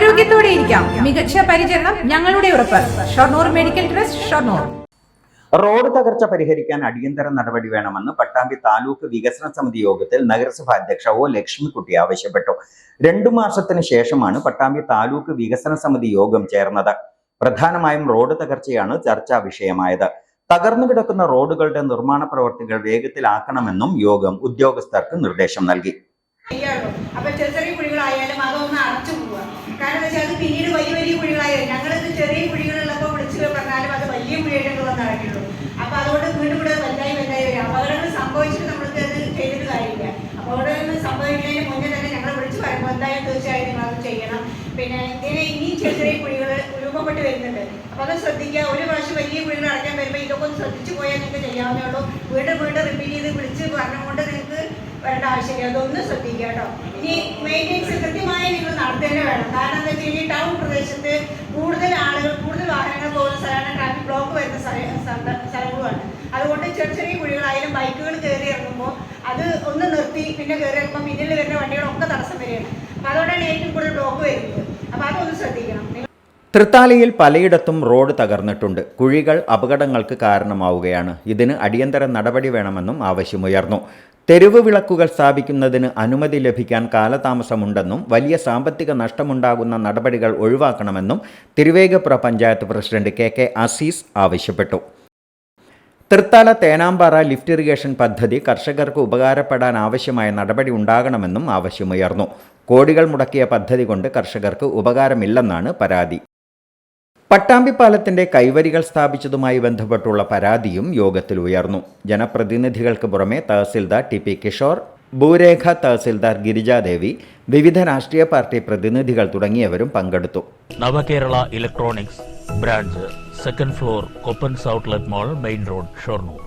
ആരോഗ്യത്തോടെ ഇരിക്കാം. മികച്ച പരിചരണം ഞങ്ങളുടെ ഉറപ്പ്. Shoranur medical trust Shoranur. Road തകർച്ച പരിഹരിക്കാൻ അടിയന്തര നടപടി വേണമെന്ന് പട്ടാമ്പി താലൂക്ക് വികസന സമിതി യോഗത്തിൽ നഗരസഭാ അധ്യക്ഷ ഒ ലക്ഷ്മിക്കുട്ടി ആവശ്യപ്പെട്ടു. രണ്ടു മാസത്തിന് ശേഷമാണ് പട്ടാമ്പി താലൂക്ക് വികസന സമിതി യോഗം ചേർന്നത്. പ്രധാനമായും റോഡ് തകർച്ചയാണ് ചർച്ചാ വിഷയമായത്. തകർന്നു കിടക്കുന്ന റോഡുകളുടെ നിർമ്മാണ പ്രവർത്തികൾ വേഗത്തിലാക്കണമെന്നും യോഗം ഉദ്യോഗസ്ഥർക്ക് നിർദ്ദേശം നൽകി. അപ്പൊ ചെറിയ ചെറിയ കുഴികളായാലും അതൊന്ന് അടച്ചു പോവുക കാരണം എന്താ വെച്ചാൽ അത് പിന്നീട് വലിയ വലിയ കുഴികളായാലും ഞങ്ങളിത് ചെറിയ കുഴികളുള്ളപ്പോൾ വിളിച്ച് പറഞ്ഞാലും അത് വലിയ കുഴിയായിട്ട് വന്ന് നടക്കുള്ളൂ അപ്പൊ അതുകൊണ്ട് വീണ്ടും കൂടെ വലുതായി വലുതായി വരും അപകടങ്ങൾ സംഭവിച്ചിട്ട് നമ്മൾക്ക് അത് ചെയ്തിട്ട് കാര്യമില്ല. അപകടങ്ങൾ സംഭവിക്കുന്നതിന് മുന്നേ തന്നെ ഞങ്ങളെ വിളിച്ച് പറയുമ്പോൾ എന്തായാലും തീർച്ചയായും നിങ്ങൾ അത് ചെയ്യണം. പിന്നെ ഇതിന് ഇനിയും ചെറിയ ചെറിയ കുഴികൾ രൂപപ്പെട്ട് വരുന്നുണ്ട്. അപ്പൊ അത് ശ്രദ്ധിക്കുക. ഒരു പ്രാവശ്യം വലിയ കുഴികൾ അടയ്ക്കാൻ വരുമ്പോൾ ഇതൊക്കെ ഒന്ന് ശ്രദ്ധിച്ചു പോയാൽ നിങ്ങൾക്ക് ചെയ്യാവുന്നേ ഉള്ളൂ. വീണ്ടും വീണ്ടും റിപ്പീറ്റ് ചെയ്ത് വിളിച്ച് പറഞ്ഞുകൊണ്ട് നിങ്ങൾക്ക് വരേണ്ട ആവശ്യമില്ല. അതൊന്ന് ശ്രദ്ധിക്കുക കേട്ടോ. ഇനി മെയിന്റെനൻസ് കൃത്യമായി നിങ്ങൾ നടത്തേണ്ടി വേണം. കാരണം എന്താ വെച്ചാൽ ടൗൺ പ്രദേശത്ത് കൂടുതൽ ആളുകൾ കൂടുതൽ വാഹനങ്ങൾ പോകുന്ന സ്ഥലമാണ് ട്രാഫിക് ബ്ലോക്ക് വരുന്ന സ്ഥല- സ്ഥല- സ്ഥലങ്ങളുമാണ് അതുകൊണ്ട് ചെറിയ ചെറിയ കുഴികളായാലും ബൈക്കുകൾ കയറി ഇറങ്ങുമ്പോൾ അത് ഒന്ന് നിർത്തി പിന്നെ കയറി ഇറങ്ങുമ്പോൾ പിന്നിൽ വരുന്ന വണ്ടികളൊക്കെ തടസ്സം വരികയാണ്. അപ്പോൾ അതുകൊണ്ടാണ് ഏറ്റവും കൂടുതൽ ബ്ലോക്ക് വരുന്നത്. അപ്പോൾ അതൊന്ന് ശ്രദ്ധിക്കണം. തൃത്താലയിൽ പലയിടത്തും റോഡ് തകർന്നിട്ടുണ്ട്. കുഴികൾ അപകടങ്ങൾക്ക് കാരണമാവുകയാണ്. ഇതിന് അടിയന്തര നടപടി വേണമെന്നും ആവശ്യമുയർന്നു. തെരുവ് വിളക്കുകൾ സ്ഥാപിക്കുന്നതിന് അനുമതി ലഭിക്കാൻ കാലതാമസമുണ്ടെന്നും വലിയ സാമ്പത്തിക നഷ്ടമുണ്ടാകുന്ന നടപടികൾ ഒഴിവാക്കണമെന്നും Thiruvegappura panchayat president K K Azeez ആവശ്യപ്പെട്ടു. തൃത്താല തേനാമ്പാറ ലിഫ്റ്റ് ഇറിഗേഷൻ പദ്ധതി കർഷകർക്ക് ഉപകാരപ്പെടാൻ ആവശ്യമായ നടപടി ഉണ്ടാകണമെന്നും ആവശ്യമുയർന്നു. കോടികൾ മുടക്കിയ പദ്ധതി കൊണ്ട് കർഷകർക്ക് ഉപകാരമില്ലെന്നാണ് പരാതി. പട്ടാമ്പിപ്പാലത്തിന്റെ കൈവരികൾ സ്ഥാപിച്ചതുമായി ബന്ധപ്പെട്ടുള്ള പരാതിയും യോഗത്തിൽ ഉയർന്നു. ജനപ്രതിനിധികൾക്ക് പുറമെ തഹസിൽദാർ ടി പി കിഷോർ ഭൂരേഖ തഹസിൽദാർ ഗിരിജാദേവി വിവിധ രാഷ്ട്രീയ പാർട്ടി പ്രതിനിധികൾ തുടങ്ങിയവരും പങ്കെടുത്തു. Navakerala electronics branch second floor കൊപ്പൻസ് outlet mall main road Shoranur